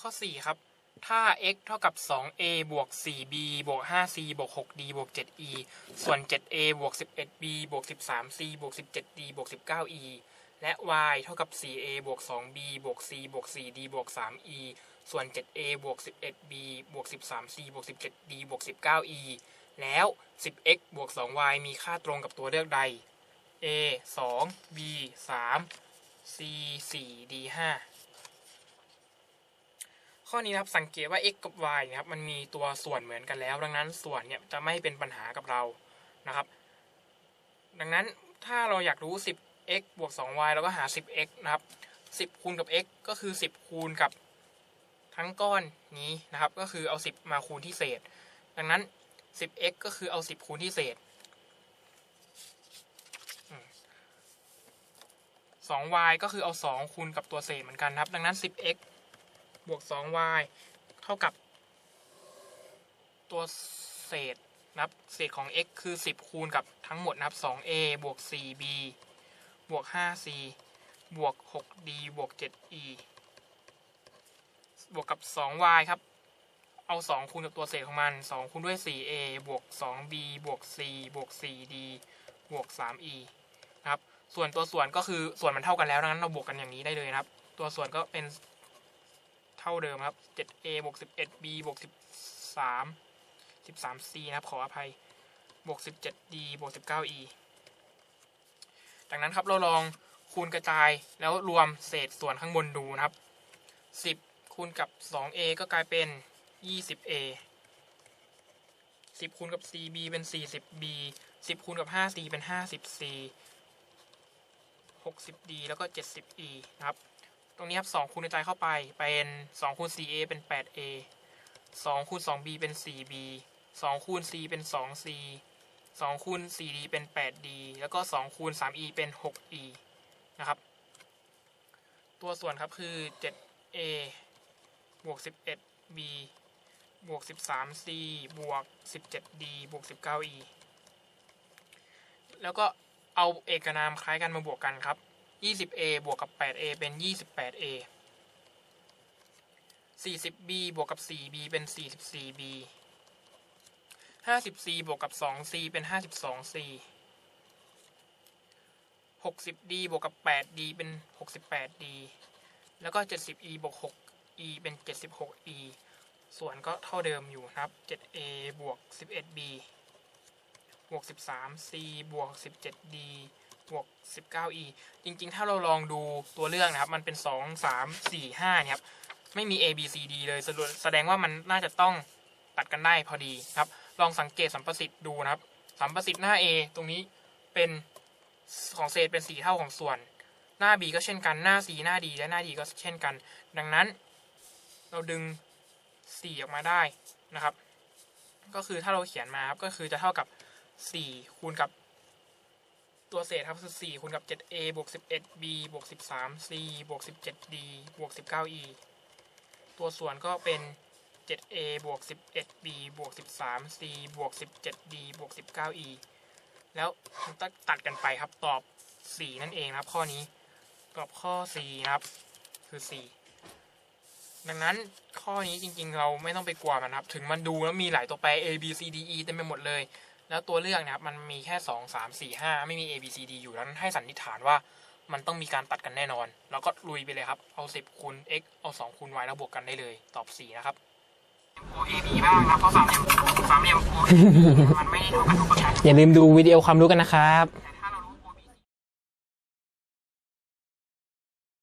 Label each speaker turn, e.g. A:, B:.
A: ข้อ 4 ครับ ถ้า x เท่ากับ 2a บวก 4b บวก 5c บวก 6d บวก 7e ส่วน 7a บวก 11b บวก 13c บวก 17d บวก 19e และ y เท่ากับ 4a บวก 2b บวก c บวก 4d บวก 3e ส่วน 7a บวก 11b บวก 13c บวก 17d บวก 19e แล้ว 10x บวก 2y มีค่าตรงกับตัวเลือกใด a 2 b 3 c 4 d 5 ข้อนี้นะครับสังเกตว่า x กับ y นะครับมันมีตัวส่วนเหมือนกันแล้ว ดังนั้นส่วนเนี่ยจะไม่เป็นปัญหากับเรานะครับ ดังนั้นถ้าเราอยากรู้ 10x บวก 2y เราก็หา 10x นะครับ 10 คูณกับ x ก็คือ 10 คูณกับทั้งก้อนนี้นะครับ ก็คือเอา 10 มาคูณที่เศษ ดังนั้น 10x ก็คือเอา 10 คูณที่เศษ 2y ก็คือเอา 2 คูณกับตัวเศษเหมือนกันนะครับ ดังนั้น 10x บวก 2y เท่ากับ ตัวเศษนะครับ เศษของ x คือ 10 คูณกับทั้งหมดนะครับ 2a บวก 4b บวก 5c บวก 6d บวก 7e บวกกับ 2y ครับ เอา 2 คูณกับตัวเศษของมัน 2 คูณด้วย 4a บวก 2b บวก c บวก 4d บวก 3e นะครับ ส่วนตัวส่วนก็คือส่วนมันเท่ากันแล้วดังนั้นเราบวกกันอย่างนี้ได้เลยนะครับ ตัวส่วนก็เป็น ท่าเดิมครับ 7a บวก 11b บวก 13 13c นะครับ ขออภัย บวก 17d บวก 19e ดังนั้นครับเราลองคูณกระจายแล้วรวมเศษส่วนข้างบนดูนะครับ 10 คูณกับ 2a ก็กลายเป็น 20a 10 คูณกับ 4b เป็น 40b 10 คูณกับ 5c เป็น 50c 60d แล้วก็ 70e นะครับ ตรงนี้ครับ2คูณกระจายเข้าไปเป็น2คูณ 4a เป็น 8a 2คูณ 2b เป็น 4b 2คูณ c เป็น 2c 2คูณ 4d เป็น 8d แล้วก็ 2คูณ 3e เป็น 6e นะครับ ตัวส่วนครับคือ 7a บวก 11b บวก 13c บวก 17d บวก 19e แล้วก็เอาเอกนามคล้ายกันมาบวกกันครับ 20a บวกกับ 8a เป็น 28a 40b บวกกับ 4b เป็น 44b 50c บวกกับ 2c เป็น 52c 60d บวกกับ 8d เป็น 68d แล้วก็ 70e บวก 6e เป็น 76e ส่วนก็เท่าเดิมอยู่นะครับ 7a บวก 11b บวก 13c บวก 17d บวก 19e จริง ๆ ถ้าเราลองดูตัวเลือกนะครับ มันเป็น 2 3 4 5นี่ยครับ ไม่มี a b c d เลยแสดงว่ามันน่าจะต้องตัดกันได้พอดีครับ ลองสังเกตสัมประสิทธิ์ดูนะครับ สัมประสิทธิ์หน้า a ตรงนี้เป็นของเศษเป็น 4 เท่าของส่วน หน้า b ก็เช่นกัน หน้า c หน้า d และหน้า d ก็เช่นกัน ดังนั้น เราดึง 4 ออกมาได้นะครับ ก็คือถ้าเราเขียนมาครับ ก็คือจะเท่ากับ 4 คูณกับ ตัวเศษครับคือ4คูณกับ 7a บวก 11b บวก 13c บวก 17d บวก 19e ตัวส่วนก็เป็น 7a บวก 11b บวก 13c บวก 17d บวก 19e แล้วมันก็ตัดกันไปครับตอบ 4 นั่นเองครับข้อนี้ ตอบข้อ 4 นะครับ คือ 4 ดังนั้นข้อนี้จริงๆ เราไม่ต้องไปกลัวมันครับ ถึงมันดูแล้วมีหลายตัวแปร a b c d e เต็มไปหมดเลย แล้วตัวเลือกนะครับมันมีแค่ 2 3 4 5 ไม่มี a b c d อยู่แล้วนั้นให้สันนิษฐานว่ามันต้องมีการตัดกันแน่นอน แล้วก็ลุยไปเลยครับ เอา 10คูณ x เอา 2คูณ y แล้วบวกกันได้เลย ตอบ 4 นะครับ o a b บ้างนะเพราะสามเหลี่ยมสามเหลี่ยม o มันไม่เท่ากันทุกประการ
B: อย่าลืมดูวิดีโอความรู้กันนะครับ
A: ใช่